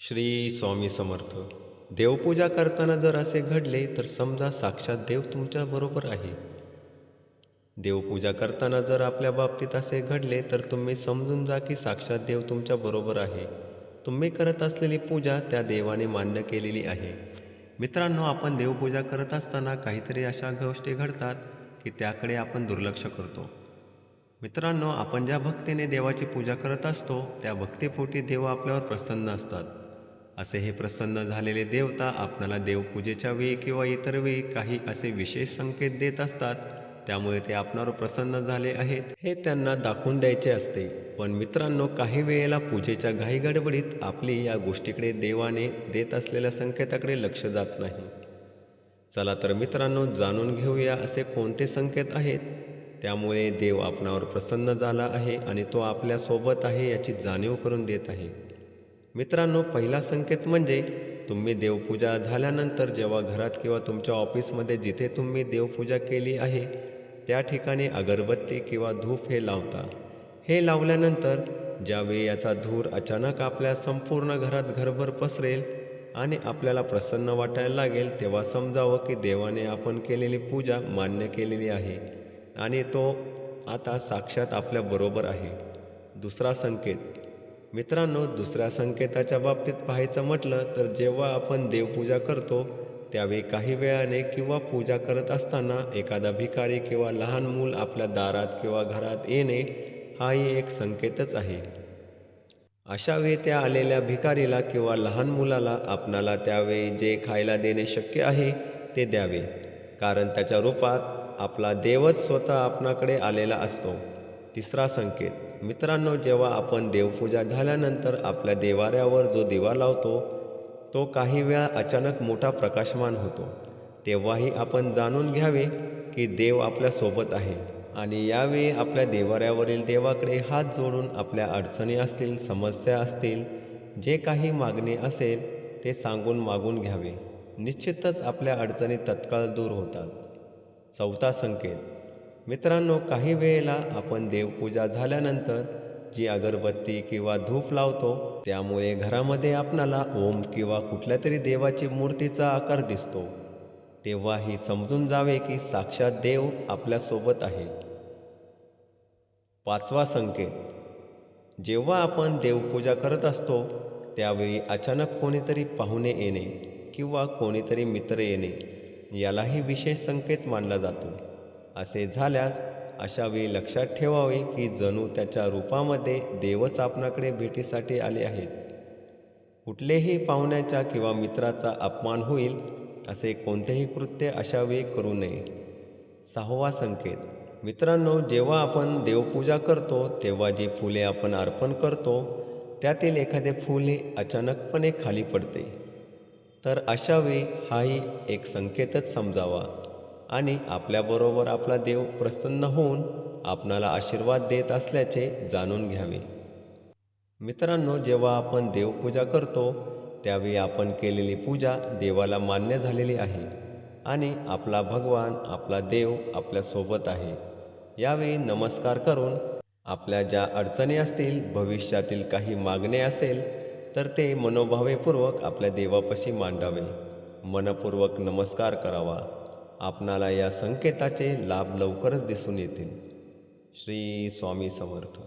श्री स्वामी समर्थ. देवपूजा करताना जर असे घडले तर समजा साक्षात देव तुमच्याबरोबर आहे. देवपूजा करताना जर आपल्या बाबतीत असे घडले तर तुम्ही समजून जा की साक्षात देव तुमच्याबरोबर आहे. तुम्ही करत असलेली पूजा त्या देवाने मान्य केलेली आहे. मित्रांनो आपण देवपूजा करत असताना काहीतरी अशा गोष्टी घडतात की त्याकडे आपण दुर्लक्ष करतो. मित्रांनो आपण ज्या भक्तीने देवाची पूजा करत असतो त्या भक्तीपोटी देव आपल्यावर प्रसन्न असतात. असे हे प्रसन्न झालेले देवता आपणाला देवपूजेच्या वेळी किंवा इतर वेळी काही असे विशेष संकेत देत असतात त्यामुळे ते आपणावर प्रसन्न झाले आहेत. हे त्यांना दाखवून द्यायचे असते. पण मित्रांनो काही वेळेला पूजेच्या घाईगडबडीत आपली या गोष्टीकडे देवाने देत असलेल्या संकेताकडे लक्ष जात नाही. चला तर मित्रांनो जाणून घेऊया असे कोणते संकेत आहेत. त्यामुळे देव आपणावर प्रसन्न झाला आहे आणि तो आपल्यासोबत आहे याची जाणीव करून देत आहे. मित्रांनो पहिला संकेत म्हणजे तुम्ही देवपूजा झाल्यानंतर जेव्हा घरात किंवा तुमच्या ऑफिसमध्ये जिथे तुम्ही देवपूजा केली आहे त्या ठिकाणी अगरबत्ती किंवा धूप हे लावता. हे लावल्यानंतर ज्यावेळी याचा धूर अचानक आपल्या संपूर्ण घरात घरभर पसरेल आणि आपल्याला प्रसन्न वाटायला लागेल तेव्हा समजावं की देवाने आपण केलेली पूजा मान्य केलेली आहे आणि तो आता साक्षात आपल्याबरोबर आहे. दुसरा संकेत मित्रांनो दुसऱ्या संकेताच्या बाबतीत पाहायचं म्हटलं तर जेव्हा आपण देवपूजा करतो त्यावेळी काही वेळाने किंवा पूजा करत असताना एखादा भिकारी किंवा लहान मूल आपल्या दारात किंवा घरात येणे हाही एक संकेतच आहे. अशा वेळी त्या आलेल्या भिकारीला किंवा लहान मुलाला आपणाला त्यावेळी जे खायला देणे शक्य आहे ते द्यावे. कारण त्याच्या रूपात आपला देवच स्वतः आपणाकडे आलेला असतो. तिसरा संकेत. मित्रांनो जेव्हा आपण देवपूजा झाल्यानंतर आपल्या देवाऱ्यावर जो दिवा लावतो तो काही वेळा अचानक मोठा प्रकाशमान होतो. तेव्हाही आपण जाणून घ्यावे की देव आपल्यासोबत आहे आणि यावेळी आपल्या देवाऱ्यावरील देवाकडे हात जोडून आपल्या अडचणी असतील समस्या असतील जे काही मागणी असेल ते सांगून मागून घ्यावे. निश्चितच आपल्या अडचणी तत्काळ दूर होतात. चौथा संकेत. मित्रांनो काही वेळेला आपण देवपूजा झाल्यानंतर जी अगरबत्ती किंवा धूप लावतो त्यामुळे घरामध्ये आपणाला ओम किंवा कुठल्या तरी देवाची मूर्तीचा आकार दिसतो. तेव्हा ही समजून जावे की साक्षात देव आपल्यासोबत आहे. पाचवा संकेत. जेव्हा आपण देवपूजा करत असतो त्यावेळी अचानक कोणीतरी पाहुणे येणे किंवा कोणीतरी मित्र येणे यालाही विशेष संकेत मानला जातो. असे झाल्यास अशा वेळी लक्षात ठेवावे की जणू त्याच्या रूपामध्ये देवच आपणाकडे भेटीसाठी आले आहेत. कुठलेही पाहुण्याच्या किंवा मित्राचा अपमान होईल असे कोणतेही कृत्य अशा वेळी करू नये. सहावा संकेत. मित्रांनो जेव्हा आपण देवपूजा करतो तेव्हा जी फुले आपण अर्पण करतो त्यातील एखादे फूल हे अचानकपणे खाली पडते. तर अशा वेळी हाही एक संकेतच समजावा. आणि आपल्याबरोबर आपला देव प्रसन्न होऊन आपणाला आशीर्वाद देत असल्याचे जाणून घ्यावे. मित्रांनो जेव्हा आपण देवपूजा करतो त्यावेळी आपण केलेली पूजा देवाला मान्य झालेली आहे आणि आपला भगवान आपला देव आपल्यासोबत आहे. यावेळी नमस्कार करून आपल्या ज्या अडचणी असतील भविष्यातील काही मागणे असेल तर ते मनोभावेपूर्वक आपल्या देवापाशी मांडावे. मनपूर्वक नमस्कार करावा. आपणाला या संकेताचे लाभ लवकरच दिसून येतील. श्री स्वामी समर्थ.